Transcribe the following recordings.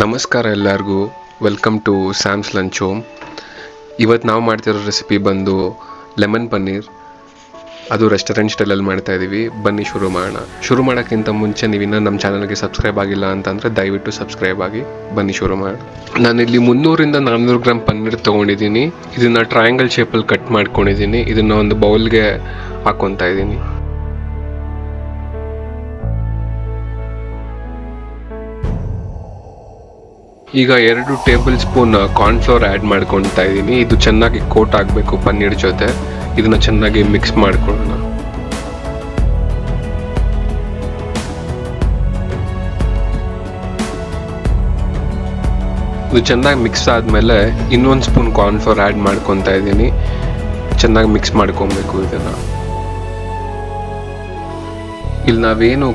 ನಮಸ್ಕಾರ ಎಲ್ಲರಿಗೂ. Welcome to Sam's lunch home ಇವತ್ತು ನಾವು ಮಾಡ್ತಿರೋ ರೆಸಿಪಿ ಬಂದು ಲೆಮನ್ ಪನ್ನೀರ್ ಅದು ರೆಸ್ಟೋರೆಂಟ್ ಸ್ಟೈಲಲ್ಲಿ ಮಾಡ್ತಾ ಇದ್ದೀವಿ ಬನ್ನಿ ಶುರು ಮಾಡೋಣ. ಶುರು ಮಾಡೋಕ್ಕಿಂತ ಮುಂಚೆ ನೀವು ಇನ್ನೂ ನಮ್ಮ ಚಾನಲ್ಗೆ ಸಬ್ಸ್ಕ್ರೈಬ್ ಆಗಿಲ್ಲ ಅಂತಂದರೆ ದಯವಿಟ್ಟು ಸಬ್ಸ್ಕ್ರೈಬ್ ಆಗಿ ಬನ್ನಿ ಶುರು ಮಾಡೋಣ. ನಾನಿಲ್ಲಿ ಮುನ್ನೂರಿಂದ ನಾನ್ನೂರು ಗ್ರಾಮ್ ಪನ್ನೀರ್ ತೊಗೊಂಡಿದ್ದೀನಿ. ಇದನ್ನು ಟ್ರಯಾಂಗಲ್ ಶೇಪಲ್ಲಿ ಕಟ್ ಮಾಡ್ಕೊಂಡಿದ್ದೀನಿ. ಇದನ್ನು ಒಂದು ಬೌಲ್ಗೆ ಹಾಕ್ಕೊತಾ ಇದ್ದೀನಿ ಈಗ ಎರಡು ಟೇಬಲ್ ಸ್ಪೂನ್ ಕಾರ್ನ್ಫ್ಲೋರ್ ಆ್ಯಡ್ ಮಾಡ್ಕೊತಾ ಇದ್ದೀನಿ. ಇದು ಚೆನ್ನಾಗಿ ಕೋಟ್ ಆಗಬೇಕು ಪನ್ನೀರ್ ಜೊತೆ. ಇದನ್ನು ಚೆನ್ನಾಗಿ ಮಿಕ್ಸ್ ಮಾಡ್ಕೊಳ್ಳೋಣ. ಇದು ಚೆನ್ನಾಗಿ ಮಿಕ್ಸ್ ಆದಮೇಲೆ ಇನ್ನೊಂದು ಸ್ಪೂನ್ ಕಾರ್ನ್ಫ್ಲೋರ್ ಆ್ಯಡ್ ಮಾಡ್ಕೊತಾ ಇದ್ದೀನಿ. ಚೆನ್ನಾಗಿ ಮಿಕ್ಸ್ ಮಾಡ್ಕೊಬೇಕು ಇದನ್ನು. ಇಲ್ಲಿ ನಾವೇನು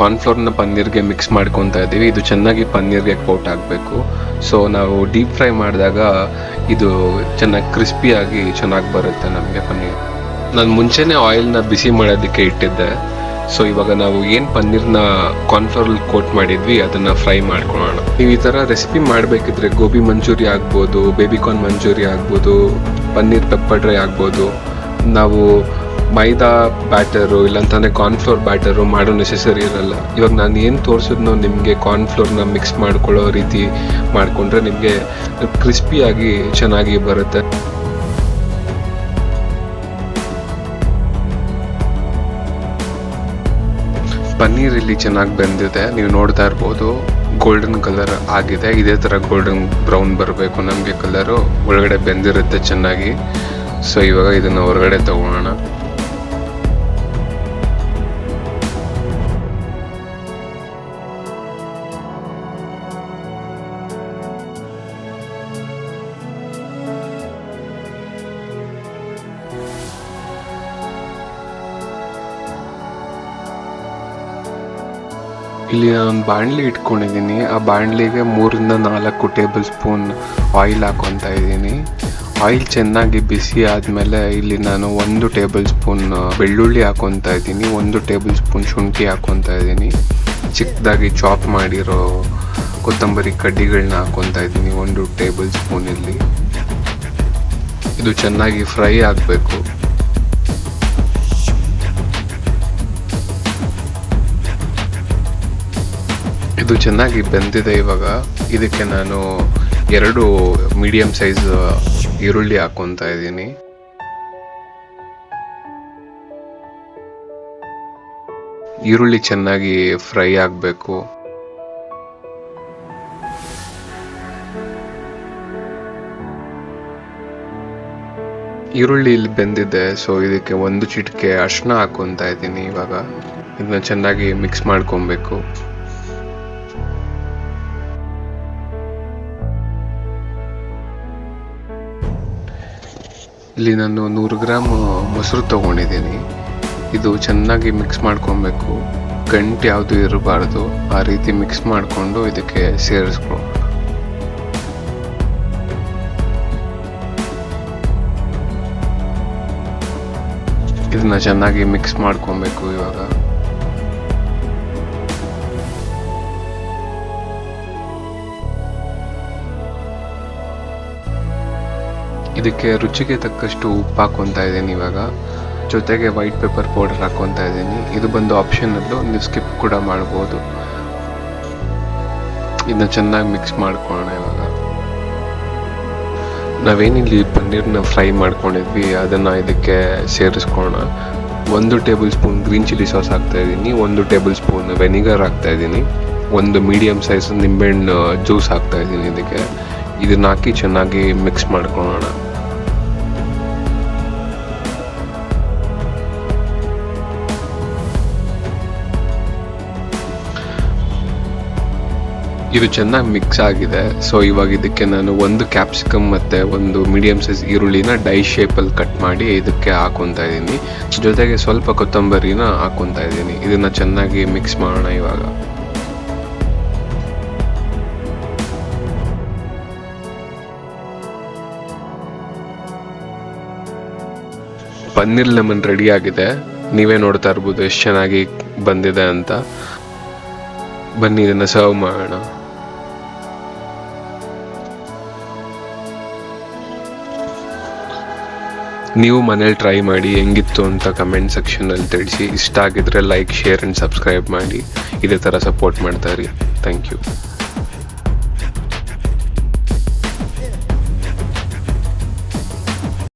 ಕಾರ್ನ್ಫ್ಲೋರ್ನ ಪನ್ನೀರ್ಗೆ ಮಿಕ್ಸ್ ಮಾಡ್ಕೊತಾ ಇದ್ದೀವಿ. ಇದು ಚೆನ್ನಾಗಿ ಪನ್ನೀರ್ಗೆ ಕೋಟ್ ಆಗಬೇಕು. ಸೊ ನಾವು ಡೀಪ್ ಫ್ರೈ ಮಾಡಿದಾಗ ಇದು ಚೆನ್ನಾಗಿ ಕ್ರಿಸ್ಪಿಯಾಗಿ ಚೆನ್ನಾಗಿ ಬರುತ್ತೆ ನಮಗೆ ಪನ್ನೀರ್. ನಾನು ಮುಂಚೆನೇ ಆಯಿಲ್ನ ಬಿಸಿ ಮಾಡೋದಕ್ಕೆ ಇಟ್ಟಿದ್ದೆ. ಸೊ ಇವಾಗ ನಾವು ಏನು ಪನ್ನೀರ್ನ ಕಾರ್ನ್ಫ್ಲೋರಲ್ಲಿ ಕೋಟ್ ಮಾಡಿದ್ವಿ, ಅದನ್ನು ಫ್ರೈ ಮಾಡ್ಕೊಳ್ಳೋಣ. ನೀವು ಈ ಥರ ರೆಸಿಪಿ ಮಾಡಬೇಕಿದ್ರೆ ಗೋಬಿ ಮಂಚೂರಿ ಆಗ್ಬೋದು ಬೇಬಿಕಾರ್ನ್ ಮಂಚೂರಿ ಆಗ್ಬೋದು, ಪನ್ನೀರ್ ಪೆಪ್ಪರ್ ಡ್ರೈ ಆಗ್ಬೋದು. ನಾವು maida batter corn cornflour batter ಮಾಡೋ ನೆಸೆಸರಿ ಇರಲ್ಲ. ಇವಾಗ ನಾನು ಏನು ತೋರಿಸಿದ್ನೋ ನಿಮಗೆ ಕಾರ್ನ್ಫ್ಲೋರ್ನ ಮಿಕ್ಸ್ ಮಾಡ್ಕೊಳ್ಳೋ ರೀತಿ ಮಾಡಿಕೊಂಡ್ರೆ ನಿಮಗೆ ಕ್ರಿಸ್ಪಿಯಾಗಿ ಚೆನ್ನಾಗಿ ಬರುತ್ತೆ. ಪನ್ನೀರ್ ಇಲ್ಲಿ ಚೆನ್ನಾಗಿ ಬೆಂದಿದೆ. ನೀವು ನೋಡ್ತಾ ಇರ್ಬೋದು ಗೋಲ್ಡನ್ ಕಲರ್ ಆಗಿದೆ. ಇದೇ ಥರ ಗೋಲ್ಡನ್ ಬ್ರೌನ್ ಬರಬೇಕು. ನಮಗೆ ಕಲರು ಒಳಗಡೆ ಬೆಂದಿರುತ್ತೆ ಚೆನ್ನಾಗಿ. ಸೊ ಇವಾಗ ಇದನ್ನು ಹೊರಗಡೆ ತಗೊಳ್ಳೋಣ. ಇಲ್ಲಿ ನಾನು ಬಾಣಲಿ ಇಟ್ಕೊಂಡಿದ್ದೀನಿ. ಆ ಬಾಣಲಿಗೆ ಮೂರಿಂದ ನಾಲ್ಕು ಟೇಬಲ್ ಸ್ಪೂನ್ ಆಯಿಲ್ ಹಾಕೊತಾ ಇದ್ದೀನಿ. ಆಯಿಲ್ ಚೆನ್ನಾಗಿ ಬಿಸಿ ಆದಮೇಲೆ ಇಲ್ಲಿ ನಾನು ಒಂದು ಟೇಬಲ್ ಸ್ಪೂನ್ ಬೆಳ್ಳುಳ್ಳಿ ಹಾಕೊತಾ ಇದ್ದೀನಿ. ಒಂದು ಟೇಬಲ್ ಸ್ಪೂನ್ ಶುಂಠಿ ಹಾಕೊತಾ ಇದ್ದೀನಿ. ಚಿಕ್ಕದಾಗಿ ಚಾಪ್ ಮಾಡಿರೋ ಕೊತ್ತಂಬರಿ ಕಡ್ಡಿಗಳನ್ನ ಹಾಕೊತಾ ಇದ್ದೀನಿ ಒಂದು ಟೇಬಲ್ ಸ್ಪೂನಲ್ಲಿ ಇದು ಚೆನ್ನಾಗಿ ಫ್ರೈ ಆಗಬೇಕು. ಇದು ಚೆನ್ನಾಗಿ ಬೆಂದಿದೆ ಇವಾಗ. ಇದಕ್ಕೆ ನಾನು ಎರಡು ಮೀಡಿಯಂ ಸೈಜ್ ಈರುಳ್ಳಿ ಹಾಕೊತಾ ಇದ್ದೀನಿ. ಈರುಳ್ಳಿ ಚೆನ್ನಾಗಿ ಫ್ರೈ ಆಗಬೇಕು. ಈರುಳ್ಳಿ ಇಲ್ಲಿ ಬೆಂದಿದೆ ಸೊ ಇದಕ್ಕೆ ಒಂದು ಚಿಟಿಕೆ ಅರ್ಶನ ಹಾಕೊತಾ ಇದ್ದೀನಿ ಇವಾಗ. ಇದನ್ನ ಚೆನ್ನಾಗಿ ಮಿಕ್ಸ್ ಮಾಡ್ಕೊಬೇಕು. ಇಲ್ಲಿ ನಾನು ನೂರು ಗ್ರಾಮ್ ಮೊಸರು ತೊಗೊಂಡಿದ್ದೀನಿ. ಇದು ಚೆನ್ನಾಗಿ ಮಿಕ್ಸ್ ಮಾಡ್ಕೊಬೇಕು. ಗಂಟು ಯಾವುದು ಇರಬಾರ್ದು, ಆ ರೀತಿ ಮಿಕ್ಸ್ ಮಾಡಿಕೊಂಡು ಇದಕ್ಕೆ ಸೇರಿಸ್ಕೊ. ಇದನ್ನ ಚೆನ್ನಾಗಿ ಮಿಕ್ಸ್ ಮಾಡ್ಕೊಬೇಕು ಇವಾಗ. ಇದಕ್ಕೆ ರುಚಿಗೆ ತಕ್ಕಷ್ಟು ಉಪ್ಪು ಹಾಕೊತಾ ಇದ್ದೀನಿ ಇವಾಗ. ಜೊತೆಗೆ ವೈಟ್ ಪೆಪ್ಪರ್ ಪೌಡರ್ ಹಾಕೊತಾ ಇದ್ದೀನಿ. ಇದು ಬಂದು ಆಪ್ಷನಲ್ಲು ನೀವು ಸ್ಕಿಪ್ ಕೂಡ ಮಾಡ್ಬೋದು. ಇದನ್ನ ಚೆನ್ನಾಗಿ ಮಿಕ್ಸ್ ಮಾಡ್ಕೊಳ್ಳೋಣ ಇವಾಗ. ನಾವೇನಿಲ್ಲಿ ಪನ್ನೀರ್ನ ಫ್ರೈ ಮಾಡ್ಕೊಂಡಿದ್ವಿ, ಅದನ್ನು ಇದಕ್ಕೆ ಸೇರಿಸ್ಕೊಳ್ಳೋಣ. ಒಂದು table spoon green chilli sauce ಹಾಕ್ತಾ ಇದ್ದೀನಿ, ಒಂದು ಟೇಬಲ್ ಸ್ಪೂನ್ ವೆನಿಗರ್ ಹಾಕ್ತಾ ಇದ್ದೀನಿ. ಒಂದು ಮೀಡಿಯಮ್ ಸೈಜ್ ನಿಂಬೆಹಣ್ಣು ಜ್ಯೂಸ್ ಹಾಕ್ತಾ ಇದ್ದೀನಿ ಇದಕ್ಕೆ. ಇದನ್ನ ಹಾಕಿ ಚೆನ್ನಾಗಿ ಮಿಕ್ಸ್ ಮಾಡ್ಕೊಳ್ಳೋಣ. ಇದು ಚೆನ್ನಾಗಿ ಮಿಕ್ಸ್ ಆಗಿದೆ. ಸೊ ಇವಾಗ ಇದಕ್ಕೆ ನಾನು ಒಂದು ಕ್ಯಾಪ್ಸಿಕಮ್ ಮತ್ತು ಒಂದು ಮೀಡಿಯಂ ಸೈಜ್ ಈರುಳ್ಳಿನ ಡೈ ಶೇಪಲ್ಲಿ ಕಟ್ ಮಾಡಿ ಇದಕ್ಕೆ ಹಾಕೊತಾ ಇದ್ದೀನಿ. ಜೊತೆಗೆ ಸ್ವಲ್ಪ ಕೊತ್ತಂಬರಿನ ಹಾಕೊತಾ ಇದ್ದೀನಿ. ಇದನ್ನು ಚೆನ್ನಾಗಿ ಮಿಕ್ಸ್ ಮಾಡೋಣ ಇವಾಗ. ಪನ್ನೀರ್ ಲೆಮನ್ ರೆಡಿ ಆಗಿದೆ. ನೀವೇ ನೋಡ್ತಾ ಇರ್ಬೋದು ಎಷ್ಟು ಚೆನ್ನಾಗಿ ಬಂದಿದೆ ಅಂತ. ಬನ್ನಿ ಇದನ್ನು ಸರ್ವ್ ಮಾಡೋಣ. ನೀವು ಮನೇಲಿ ಟ್ರೈ ಮಾಡಿ ಹೆಂಗಿತ್ತು ಅಂತ ಕಮೆಂಟ್ ಸೆಕ್ಷನಲ್ಲಿ ತಿಳಿಸಿ. ಇಷ್ಟ ಆಗಿದ್ರೆ ಲೈಕ್ ಶೇರ್ ಆ್ಯಂಡ್ ಸಬ್ಸ್ಕ್ರೈಬ್ ಮಾಡಿ. ಇದೇ ಥರ ಸಪೋರ್ಟ್ ಮಾಡ್ತಾ ಇರಿ. Thank you